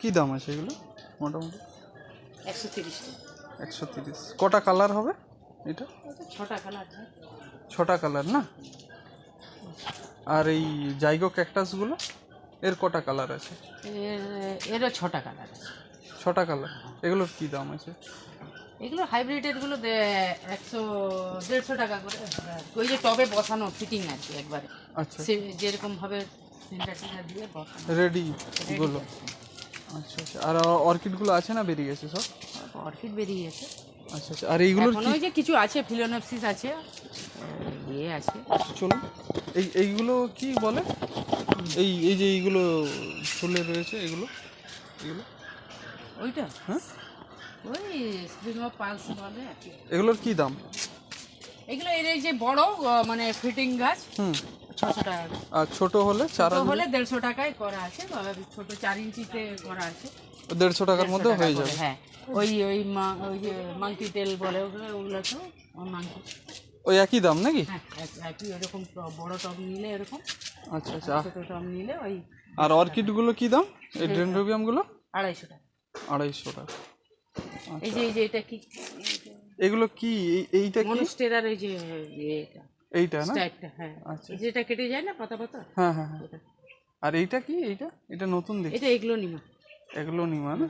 কি দাম আছে এগুলো? মোটামুটি? একশো তিরিশ একশো তিরিশ। কটা কালার হবে এটা? ছটা কালার ছটা কালার না? আর এই জাইগো ক্যাকটাসগুলো? এর কটা কালার আছে? এর- এরও ছটা কালার আছে। ছটা কালার। এগুলোর কি দাম আছে? এগুলো হাইব্রিডেরগুলো একশো দেড়শো টাকা করে। ওই যে টবে বসানো ফিটিং আর কি একবারে। আচ্ছা। সে যেরকম ভাবে সেন্টার দিয়ে বসানো। রেডি গুলো আচ্ছা আচ্ছা। আর অর্কিডগুলো আছে না বেরিয়ে গেছে সব? অর্কিড বেরিয়ে গেছে। আচ্ছা আচ্ছা। আর এইগুলোর কি? যে কিছু আছে ফিলোনপসিস আছে। ইয়ে আছে। চলুন। এই এইগুলো কি বলে? এই এই যে এইগুলো ফুলে রয়েছে এগুলো? এগুলো? ওইটা? হ্যাঁ? ওই পালস বলে। এগুলোর কি দাম? এগুলো এর যে বড় মানে ফিটিং গাছ হুম। ছশো টাকা আর ছোট হলে চারা হলে দেড়শো টাকায় করা আছে ছোট চার ইঞ্চিতে করা আছে। দেড়শো টাকার মধ্যে হয়ে যাবে। হ্যাঁ। ওই ওই মা- ওই যে মাংকি তেল বলে ওগুলো ওগুলো তো মাংকি। ওই একই দাম নাকি? হ্যাঁ এক- একই এরকম বড় টব নিলে এরকম। আচ্ছা আচ্ছা। ছোট টব নিলে ওই আর অর্কিডগুলো কি দাম? এই ডেন্ড্রোবিয়ামগুলো আড়াইশো টাকা। আড়াইশো টাকা। এই যে এই যে এটা কি? এগুলো কি? এই- এইটা কি? মনস্টেরার এই যে এটা এইটা না? টাইপটা হ্যাঁ। আচ্ছা। যেটা কেটে যায় না পাতা পাতা? হ্যাঁ হ্যাঁ হ্যাঁ। আর এইটা কি? এইটা? এটা নতুন দেখি এটা এগুলো নিমা এগুলো নিমা না?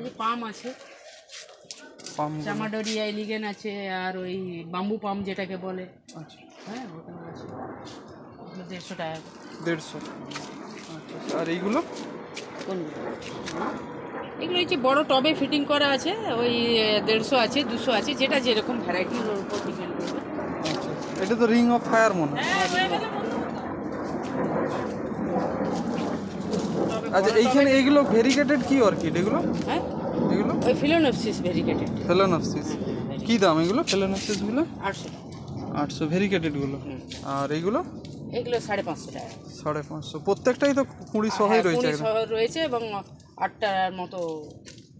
এই পাম আছে। পাম চামাডোরিয়া এলিগেন আছে আর ওই বাম্বু পাম যেটাকে বলে। আচ্ছা। হ্যাঁ ওটাও আছে। দেড়শো টাকা। দেড়শো। আচ্ছা আচ্ছা। আর এইগুলো? কোনগুলো? এগুলো যে বড় টবে ফিটিং করা আছে ওই দেড়শো আছে দুশো আছে যেটা যেরকম ভ্যারাইটির উপর ডিপেন্ড করবে। এটা তো রিং অফ ফায়ার মনে হয়। আচ্ছা এইখানে এইগুলো ভেরিকেটেড কি অর্কিড এগুলো? হ্যাঁ? এগুলো? ওই ফিলোনপসিস ভেরিকেটেড ফেলোনপসিস কি দাম এগুলো ফেলোনপসিসগুলো আটশো। আটশো ভেরিকেটেডগুলো আর এইগুলো এগুলো সাড়ে পাঁচশো টাকা। সাড়ে পাঁচশো। প্রত্যেকটাই তো কুড়ি সহাই রয়েছে কুড়ি রয়েছে এবং আটটার মতো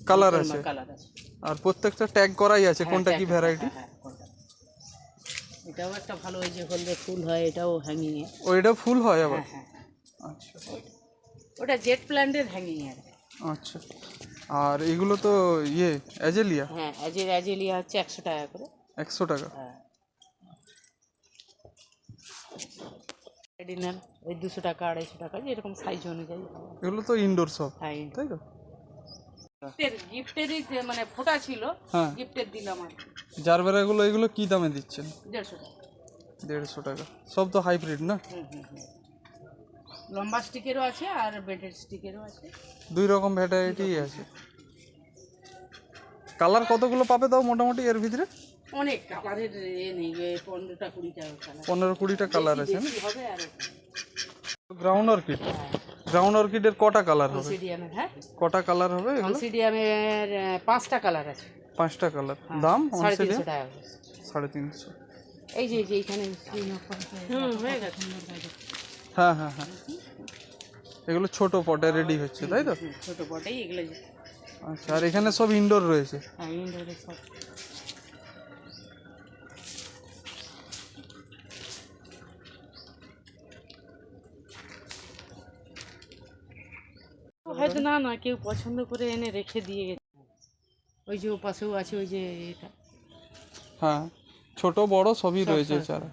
কালার আছে। কালার আছে। আর প্রত্যেকটা ট্যাগ করাই আছে কোনটা কি ভ্যারাইটি হ্যাঁ। এটাও একটা ভালো ওই যে হলদে ফুল হয় এটাও হ্যাঙ্গিং এ। ওইটা ফুল হয় আবার? হ্যাঁ আচ্ছা। ওটা জেট প্ল্যান্টের হ্যাঙ্গিং এর আচ্ছা। আর এগুলো তো ইয়ে অ্যাজেলিয়া হ্যাঁ অ্যাজে অ্যাজেলিয়া হচ্ছে একশো টাকা করে। একশো টাকা? হ্যাঁ। ডিনার ওই দুশো টাকা আড়াইশো টাকা যেরকম সাইজ অনুযায়ী। এগুলো তো ইনডোর সব হ্যাঁ তাই তো? গিফটের গিফটেরই যে মানে ফোটা ছিল হ্যাঁ। গিফটের দিলাম আর কি জারবেরাগুলো এগুলো কি দামে দিচ্ছেন? দেড়শো টাকা। দেড়শো টাকা। সব তো হাইব্রিড না? হুম হুম হুম। লম্বা স্টিকেরও আছে আর বেডের স্টিকেরও আছে। দুই রকম ভ্যারাইটি আছে। কালার কতগুলো পাবে তাও মোটামুটি এর ভিতরে? অনেক। কালারের এ নেই এ পনেরোটা কুড়িটা কালার পনেরো কুড়িটা কালার আছে না? হবে আর গ্রাউন্ড অর্কিড গ্রাউন্ড অর্কিডের কটা কালার হবে? হ্যাঁ। কটা কালার হবে আহ, পাঁচটা কালার আছে। পাঁচটা কালার দাম? সাড়ে তিনশো টাকা সাড়ে তিনশো। এই যে এই যে। হুম হয়ে হ্যাঁ হ্যাঁ হ্যাঁ। এগুলো ছোট পটে রেডি হচ্ছে তাই তো? ছোট বটেই এগুলো আচ্ছা আর এখানে সব ইনডোর রয়েছে? হ্যাঁ ইনডোরে সব। হয়তো না না কেউ পছন্দ করে এনে রেখে দিয়ে গেছে। ওই যে পাশেও আছে ওই যে এটা। হ্যাঁ ছোট বড় সবই রয়েছে চারা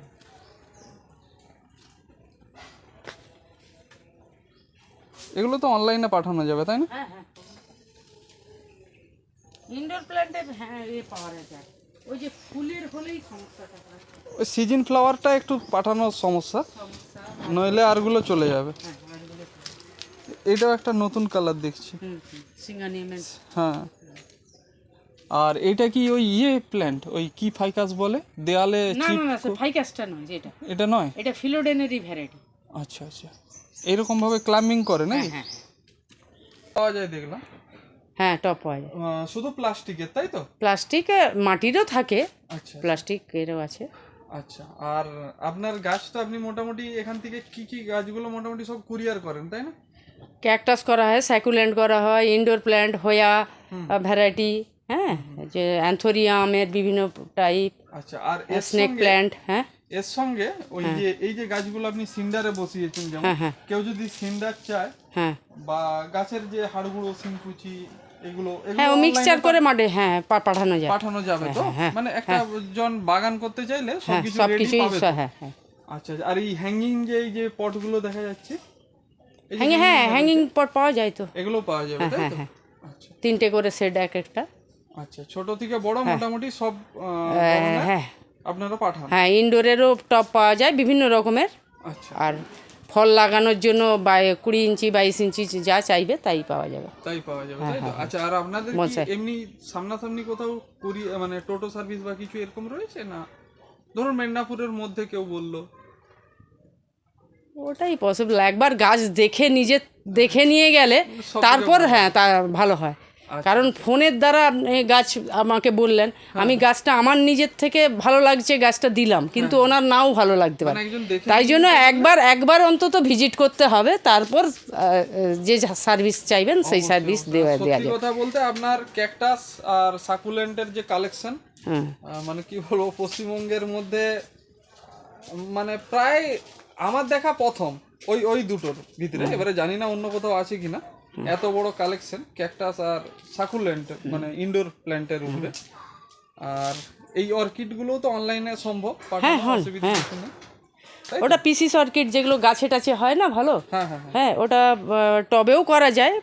এগুলো তো অনলাইনে পাঠানো যাবে তাই না? হ্যাঁ হ্যাঁ। ইনডোর প্ল্যান্টের হ্যাঁ এ পাওয়া যায় ওই যে ফুলের হলেই সমস্যাটা ওই সিজন ফ্লাওয়ারটা একটু পাঠানোর সমস্যা নইলে আরগুলো চলে যাবে। হ্যাঁ আরগুলো এটাও একটা নতুন কালার দেখছি। হ্যাঁ। আর এটা কি ওই ইয়ে প্ল্যান্ট ওই কি ফাইকাস বলে? দেয়ালে না না না ফাইকাসটা নয় যেটা এটা। নয়? এটা ফিলোডেনেরই ভ্যারাইটি আচ্ছা আচ্ছা। এরকম ভাবে ক্লাম্বিং করে নাকি? হ্যাঁ পাওয়া যায় দেখলাম। হ্যাঁ টপ পাওয়া যায়। শুধু প্লাস্টিকের তাই তো? প্লাস্টিক মাটিরও থাকে। আচ্ছা প্লাস্টিকেরও আছে। আচ্ছা আর আপনার গাছ তো আপনি মোটামুটি এখান থেকে কি কি গাছগুলো মোটামুটি সব কুরিয়ার করেন তাই না? ক্যাকটাস করা হয় সাইকুলেন্ট করা হয় ইনডোর প্ল্যান্ট হোয়া ভ্যারাইটি হ্যাঁ? যে অ্যান্থোরিয়ামের বিভিন্ন টাইপ আচ্ছা আর স্নেক প্ল্যান্ট হ্যাঁ? এর সঙ্গে ওই যে এই যে গাছগুলো আপনি সিন্ডারে বসিয়েছেন যেমন হ্যাঁ হ্যাঁ। কেউ যদি সিন্ডার চায় হ্যাঁ। বা গাছের যে হাড়গুঁড়ো সিংকুচি এগুলো হ্যাঁ মিক্সচার করে মাঠে হ্যাঁ পাঠানো যায়। পাঠানো যাবে তো? হ্যাঁ, মানে একটা জন বাগান করতে চাইলে হ্যাঁ সবকিছু সব রেডি পাবে হ্যাঁ হ্যাঁ। আচ্ছা আচ্ছা। আর এই হ্যাঙ্গিং যে এই যে পটগুলো দেখা যাচ্ছে হ্যাঙ্গিং হ্যাঁ হ্যাঙ্গিং পট পাওয়া যায় তো। এগুলো পাওয়া যাবে তাই তো? হ্যাঁ, আচ্ছা। তিনটে করে সেট এক একটা। আচ্ছা ছোট থেকে বড় মোটামুটি সব হ্যাঁ, হ্যাঁ। আপনারা পাঠান। হ্যাঁ ইনডোরেরও টপ পাওয়া যায় বিভিন্ন রকমের। আচ্ছা। আর ফল লাগানোর জন্য বা কুড়ি ইঞ্চি বাইশ ইঞ্চি যা চাইবে তাই পাওয়া যাবে। তাই পাওয়া যাবে তাই হ্যাঁ, তো আচ্ছা আর আপনাদের এমনি সামনাসামনি কোথাও কুরি মানে টোটো সার্ভিস বা কিছু এরকম রয়েছে? না। ধরুন মেদিনীপুরের মধ্যে কেউ বলল ওটাই পসিবল একবার গাছ দেখে নিজে দেখে নিয়ে গেলে তারপর হ্যাঁ। তা ভালো হয়। আচ্ছা। কারণ ফোনের দ্বারা গাছ আমাকে বললেন হ্যাঁ, আমি গাছটা আমার নিজের থেকে ভালো লাগছে গাছটা দিলাম কিন্তু ওনার নাও ভালো লাগতে মানে পারে তাই জন্য একবার একবার অন্তত ভিজিট করতে হবে তারপর যে সার্ভিস চাইবেন সেই সার্ভিস দেওয়া দেওয়া যাবে। কথা বলতে আপনার ক্যাকটাস আর সাকুলেন্টের যে কালেকশন হ্যাঁ। মানে কি বলব পশ্চিমবঙ্গের মধ্যে মানে প্রায় আমার দেখা প্রথম ওই ওই দুটোর ভিতরে। এবারে জানি না অন্য কোথাও আছে কিনা। এত বড় কালেকশন ক্যাকটাস আর সাকুলেন্ট মানে ইনডোর প্ল্যান্টের উপরে। আর এই অর্কিডগুলো তো অনলাইনে সম্ভব হ্যাঁ, অসুবিধা হ্যাঁ। কিছু নেই। ওটা পিসি সার্কিট যেগুলো গাছে টাছে হয় না ভালো? হ্যাঁ হ্যাঁ হ্যাঁ। হ্যাঁ ওটা টবেও করা যায়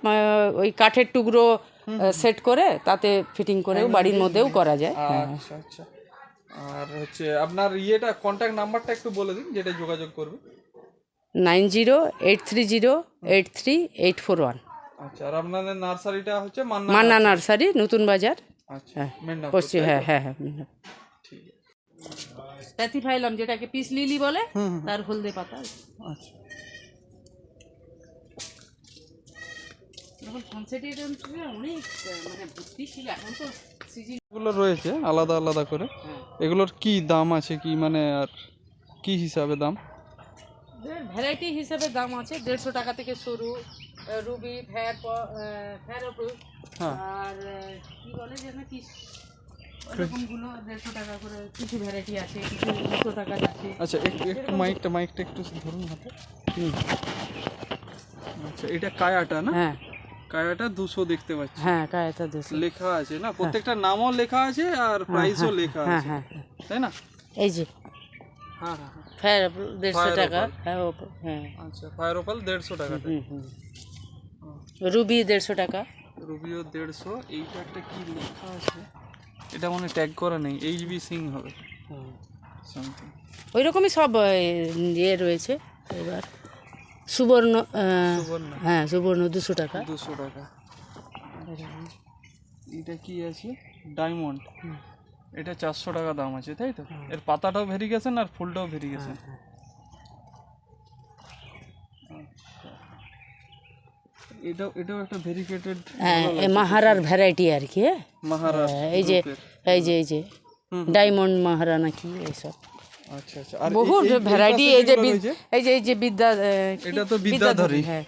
ওই কাঠের টুকরো সেট করে তাতে ফিটিং করেও বাড়ির মধ্যেও করা যায়। আচ্ছা আচ্ছা। আর হচ্ছে আপনার ইয়েটা কন্ট্যাক্ট নাম্বারটা একটু বলে দিন যেটা যোগাযোগ করবে। Nine zero eight three zero eight three eight four one. আচ্ছা আর আপনাদের নার্সারিটা হচ্ছে মান্না মান্না নার্সারি। নতুন বাজার। আচ্ছা হ্যাঁ মেদিনীপুর, পশ্চিম তাই তো? হ্যাঁ হ্যাঁ হ্যাঁ ঠিক আছে। প্যাথিফাইলাম যেটাকে পিস লিলি বলে হুম, হুম। তার হলদে পাতা। আচ্ছা। যখন সানসেটের অনেক আহ, মানে বুদ্ধি ছিল এখন তো সিজন রয়েছে আলাদা আলাদা করে। হ্যাঁ। এগুলোর কি দাম আছে কি মানে আর কি হিসাবে দাম? ভ্যারাইটি হিসাবে দাম আছে দেড়শো টাকা থেকে শুরু রুবি ফ্যার ফ্যারোপ্রুফ হ্যাঁ। আর কি বলে যেন কি? ওরকমগুলো দেড়শো টাকা করে কিছু ভ্যারাইটি আছে কিছু দুশো টাকা আছে। আচ্ছা একটু একটু মাইকটা মাইকটা একটু ধরুন হাতে। আচ্ছা এটা কায়াটা না? হ্যাঁ। কায়াটা দুশো দেখতে পাচ্ছি। হ্যাঁ কায়তা দুশো। লেখা আছে না? প্রত্যেকটা নামও লেখা আছে আর প্রাইসও লেখা হ্যাঁ আছে। হ্যাঁ। তাই না? এই যে হ্যাঁ হ্যাঁ হ্যাঁ। দেড়শো টাকা। হ্যাঁ হ্যাঁ। আচ্ছা ফায়ার ওপাল দেড়শো হুম রুবি দেড়শো টাকা। রুবিও দেড়শো। এইটা একটা কি লেখা আছে? এটা মানে ট্যাগ করা নেই এইচ বি সিং হবে। সামথিং ওই রকমই সব ইয়ে রয়েছে এবার। সুবর্ণ হ্যাঁ সুবর্ণ দুশো টাকা। দুশো টাকা। এটা কি আছে? ডায়মন্ড এটা চারশো টাকা দাম আছে তাই তো? এর পাতাটাও ভেরিগেশন আর ফুলটাও ভেরিগেশন এটাও এটাও একটা ভেরিকেটেড হ্যাঁ মাহারার ভ্যারাইটি আর কি হ্যাঁ? মহারাষ্ট্র এই যে এই যে এই যে ডায়মন্ড মাহারা নাকি এইসব। আচ্ছা আচ্ছা। আর বহু এই- ভ্যারাইটি যে এই যে এই যে বিদ্যা এটা তো বিদ্যাধরী। হ্যাঁ।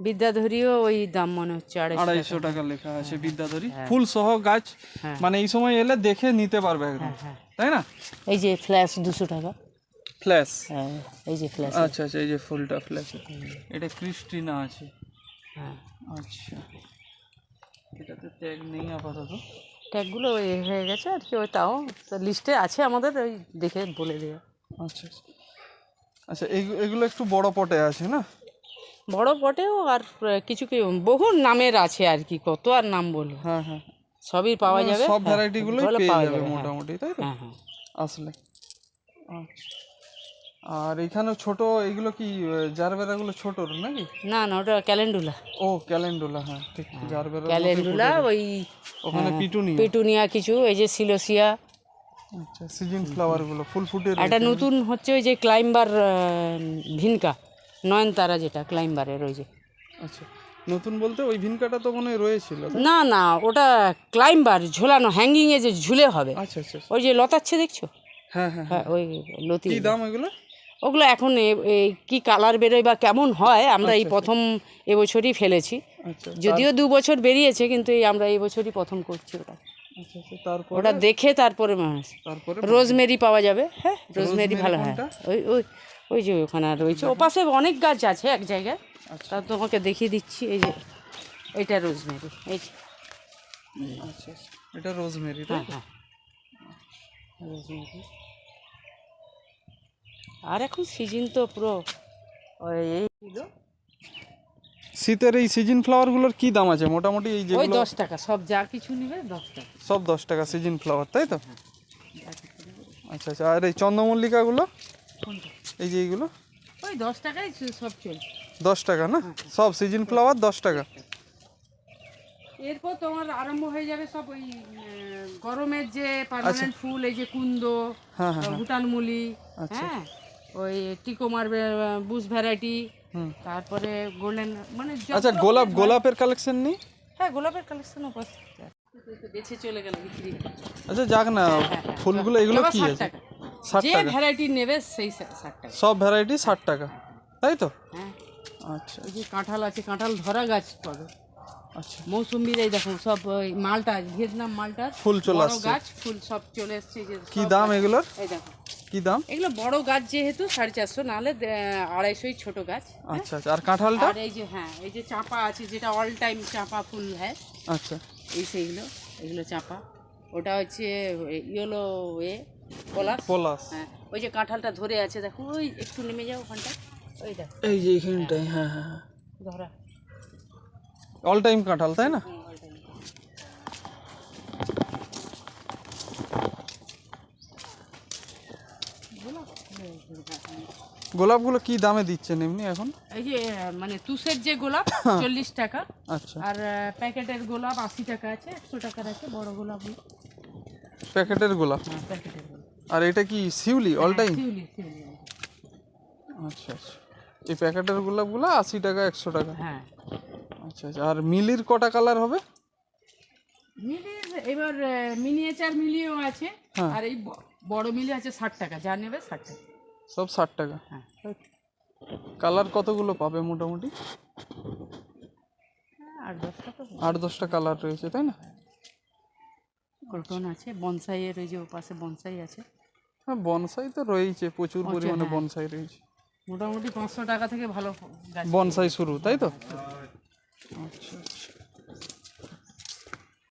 বিদ্যাধরীও ওই দাম মনে হচ্ছে আড়াইশো টাকা। লেখা আছে বিদ্যাধরী। ফুল সহ গাছ হ্যাঁ। মানে এই সময় এলে দেখে নিতে পারবে একদম হ্যাঁ। তাই না? এই যে ফ্ল্যাশ দুশো টাকা। ফ্ল্যাশ হ্যাঁ এই যে ফ্ল্যাশ আচ্ছা আচ্ছা এই যে ফুলটা ফ্ল্যাশ এটা ক্রিস্টিনা আছে। হ্যাঁ। আচ্ছা। এটাতে ট্যাগ নেই আপাতত। ট্যাগগুলো ওই হয়ে গেছে আর কি ওই তাও লিস্টে আছে আমাদের ওই দেখে বলে দেওয়া আচ্ছা আচ্ছা। আচ্ছা এগুলো একটু বড় পটে আছে না? বড় পটেও আর কিছু কি বহু নামের আছে আর কি কত আর নাম বলব হ্যাঁ হ্যাঁ। সবই পাওয়া যাবে? সব ভ্যারাইটি গুলোই পেয়ে পাওয়া যাবে হ্যাঁ। মোটামুটি তাই তো? হ্যাঁ হ্যাঁ। আসলে। আচ্ছা। আর এখানে ছোট এগুলো কি জারবেরা গুলো ছোটর নাকি? না না ওটা ক্যালেন্ডুলা। ও ক্যালেন্ডুলা হ্যাঁ ঠিক জারবেরা ক্যালেন্ডুলা ওই ওখানে পিটুনি পিটুনিয়া? কিছু এই যে সিলোসিয়া। আচ্ছা সিজন ফ্লাওয়ারগুলো ফুল ফুটে। একটা নতুন হচ্ছে ওই যে ক্লাইম্বার ভিনকা নয়নতারা যেটা ক্লাইম্বারের ওই যে। আচ্ছা নতুন বলতে ওই ভিনকাটা তো মনে হয় রয়েছিল না? না ওটা ক্লাইম্বার ঝোলানো হ্যাঙ্গিংয়ে যে ঝুলে হবে। আচ্ছা আচ্ছা আচ্ছা। ওই যে লতাচ্ছে দেখছ? হ্যাঁ হ্যাঁ হ্যাঁ। ওই লতি কি দাম এগুলো ওগুলো এখন এই কি কালার বেরোয় বা কেমন হয় আমরা এই প্রথম এবছরই ফেলেছি। আচ্ছা যদিও দু বছর বেরিয়েছে কিন্তু এই আমরা এই বছরই প্রথম করছি ওটা। আচ্ছা আচ্ছা ওটা দেখে তারপরে রোজমেরি পাওয়া যাবে। হ্যাঁ রোজমেরি ভালো হ্যাঁ। ওই ওই ওই যে ওখানে আর রয়েছে ও পাশে অনেক গাছ আছে এক জায়গায়। তা তোমাকে দেখিয়ে দিচ্ছি এই যে এইটা রোজমেরি এই যে। আচ্ছা আচ্ছা। এটা রোজমেরি হ্যাঁ হ্যাঁ। রোজমেরি। আর এখন সিজন তো পুরো এই শীতের এই সিজন ফ্লাওয়ারগুলোর কি দাম আছে? মোটামুটি এই যে ওই দশ টাকা সব যা কিছু নিবে দশ টাকা। সব দশ টাকা সিজন ফ্লাওয়ার তাই তো? আচ্ছা আচ্ছা আর এই চন্দ্রমল্লিকাগুলো? এই যে এইগুলো? ওই দশ টাকাই সব চলছে দশ টাকা না? সব সিজন ফ্লাওয়ার দশ টাকা। এরপর তোমার আরম্ভ হয়ে যাবে সব ওই গরমের যে পার্মানেন্ট ফুল এই যে কুন্দ হ্যাঁ হ্যাঁ ভুটানমুলি হ্যাঁ। ওই টিকোমার বুশ ভ্যারাইটি তারপরে গোল্ডেন মানে আচ্ছা গোলাপ গোলাপের কালেকশন নেই? হ্যাঁ গোলাপের কালেকশন বেছে চলে গেল বিক্রি। আচ্ছা যাক না ফুলগুলো এগুলো কি ষাট আছে? টাকা। যে ভ্যারাইটি নেবে সেই ষাট টাকা। সব ভ্যারাইটি ষাট টাকা। তাই তো? হ্যাঁ। আচ্ছা ওই যে কাঁঠাল আছে কাঁঠাল ধরা গাছ পাবে। আচ্ছা। মৌসুম্বির এই দেখো সব ওই মালটা ভিয়েতনাম মালটা। ফুল চলে আসছে। গাছ ফুল সব চলে এই যে কি দাম এগুলোর? এই দেখো। কি দাম? এগুলো বড় গাছ যেহেতু সাড়ে চারশো নাহলে আড়াইশোই ছোট গাছ আচ্ছা আচ্ছা। আর কাঁঠালটা? আর এই যে হ্যাঁ এই যে চাপা আছে যেটা অল টাইম চাপা ফুল হ্যাঁ? আচ্ছা। এই সেইগুলো এগুলো চাপা। ওটা হচ্ছে ইয়েলো এ পলাশ। পলাশ। হ্যাঁ ওই যে কাঁঠালটা ধরে আছে দেখো ওই একটু নেমে যাও ওখানটা ওই দেখো। এই যে এইখানটাই হ্যাঁ হ্যাঁ হ্যাঁ। ধরা। অল টাইম কাঁঠাল তাই না হুম, all time। বলো? গোলাপগুলো কি দামে দিচ্ছেন এমনি এখন? এই যে মানে তুষের যে গোলাপ চল্লিশ টাকা। আচ্ছা। আর প্যাকেটের গোলাপ আশি টাকা আছে একশো টাকার আছে বড় গোলাপ। প্যাকেটের গোলাপ? হ্যাঁ প্যাকেটের গোলাপ। আর এটা কি শিউলি অল টাইম শিউলি শিউলি আচ্ছা আচ্ছা। এই প্যাকেটের গোলাপগুলো আশি টাকা একশো টাকা? হ্যাঁ। আচ্ছা আচ্ছা। আর মিলির কটা কালার হবে? মিলির এবার মিনিয়েচার মিলিও আছে। হ্যাঁ। আর এই বড় মিলি আছে ষাট টাকা যা নেবে ষাট টাকা। সব ষাট টাকা। হ্যাঁ। কালার কতগুলো পাবে মোটামুটি? আর দশ টাকা আট দশটা কালার রয়েছে তাই না? কল্পন আছে বনসাইয়ের ওই যে ওপাশে বনসাই আছে। হ্যাঁ বনসাই তো রয়েছে প্রচুর পরিমাণে বনসাই রয়েছে। মোটামুটি পাঁচশো টাকা থেকে ভালো বনসাই শুরু তাই তো? আচ্ছা আচ্ছা।